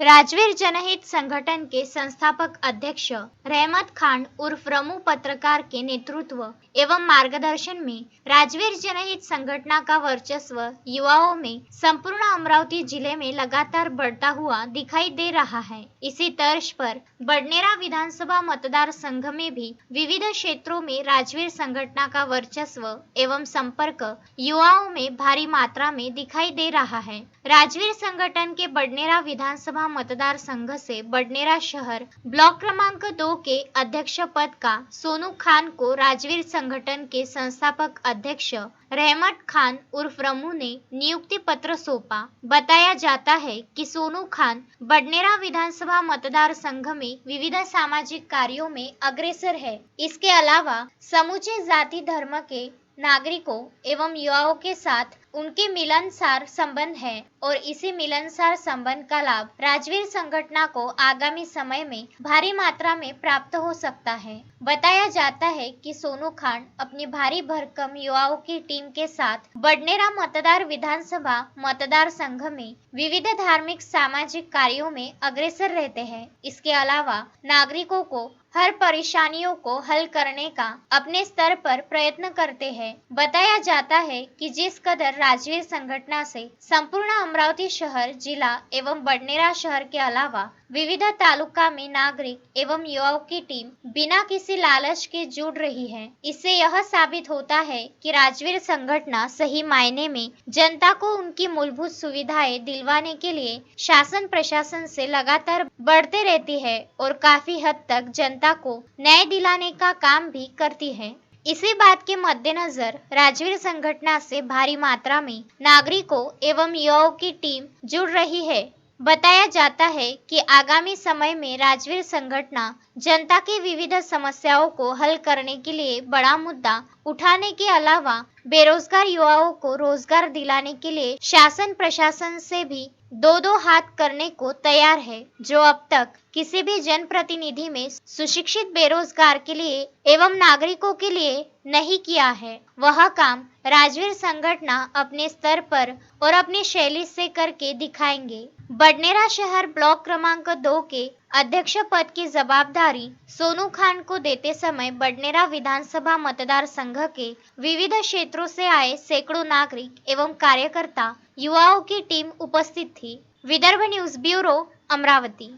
राजवीर जनहित संगठन के संस्थापक अध्यक्ष रहमत खान उर्फ़ रमू पत्रकार के नेतृत्व एवं मार्गदर्शन में राजवीर जनहित संगठना का वर्चस्व युवाओं में संपूर्ण अमरावती ज़िले में लगातार बढ़ता हुआ दिखाई दे रहा है। इसी तर्ज पर बडनेरा विधानसभा मतदार संघ में भी विविध क्षेत्रों में राजवीर संगठना का वर्चस्व एवं संपर्क युवाओं में भारी मात्रा में दिखाई दे रहा है। राजवीर संगठन के बडनेरा विधानसभा मतदार संघ से बडनेरा शहर ब्लॉक क्रमांक दो के अध्यक्ष पद का सोनू खान को राजवीर संगठन के संस्थापक अध्यक्ष रहमत खान उर्फ़ रमू ने नियुक्ति पत्र सौंपा। बताया जाता है कि सोनू खान बडनेरा विधानसभा मतदार संघ में विविध सामाजिक कार्यों में अग्रसर है। इसके अलावा समूचे जाति धर्म के नागरिकों एवं युवाओं के साथ उनके मिलनसार संबंध है और इसी मिलनसार संबंध का लाभ राजवीर संगठन को आगामी समय में भारी मात्रा में प्राप्त हो सकता है। बताया जाता है कि सोनू खान अपनी भारी भरकम युवाओं की टीम के साथ बडनेरा मतदार विधानसभा मतदार संघ में विविध धार्मिक सामाजिक कार्यों में अग्रसर रहते हैं। इसके अलावा नागरिकों को हर परेशानियों को हल करने का अपने स्तर पर प्रयत्न करते हैं। बताया जाता है कि जिस कदर राजवीर संगठन से संपूर्ण अमरावती शहर, जिला एवं बडनेरा शहर के अलावा विविध तालुका में नागरिक एवं युवाओं की टीम बिना किसी लालच के जुड़ रही है। इससे यह साबित होता है कि राजवीर संगठन सही मायने में जनता को उनकी मूलभूत सुविधाएँ दिलवाने के लिए शासन प्रशासन से लगातार बढ़ते रहती है और काफ़ी हद तक जनता को न्याय दिलाने का काम भी करती है। इसी बात के मद्देनजर राजवीर संगठना से भारी मात्रा में नागरिकों एवं युवाओं की टीम जुड़ रही है। बताया जाता है कि आगामी समय में राजवीर संगठना जनता की विविध समस्याओं को हल करने के लिए बड़ा मुद्दा उठाने के अलावा बेरोजगार युवाओं को रोज़गार दिलाने के लिए शासन प्रशासन से भी दो दो हाथ करने को तैयार है, जो अब तक किसी भी जनप्रतिनिधि में सुशिक्षित बेरोजगार के लिए एवं नागरिकों के लिए नहीं किया है। वह काम राजवीर संगठना अपने स्तर पर और अपनी शैली से करके दिखाएँगे। बडनेरा शहर ब्लॉक क्रमांक दो के अध्यक्ष पद की जवाबदारी सोनू खान को देते समय बडनेरा विधानसभा मतदार संघ के विविध क्षेत्रों से आए सैकड़ों नागरिक एवं कार्यकर्ता, युवाओं की टीम उपस्थित थी। Vidarbha news bureau, Amravati.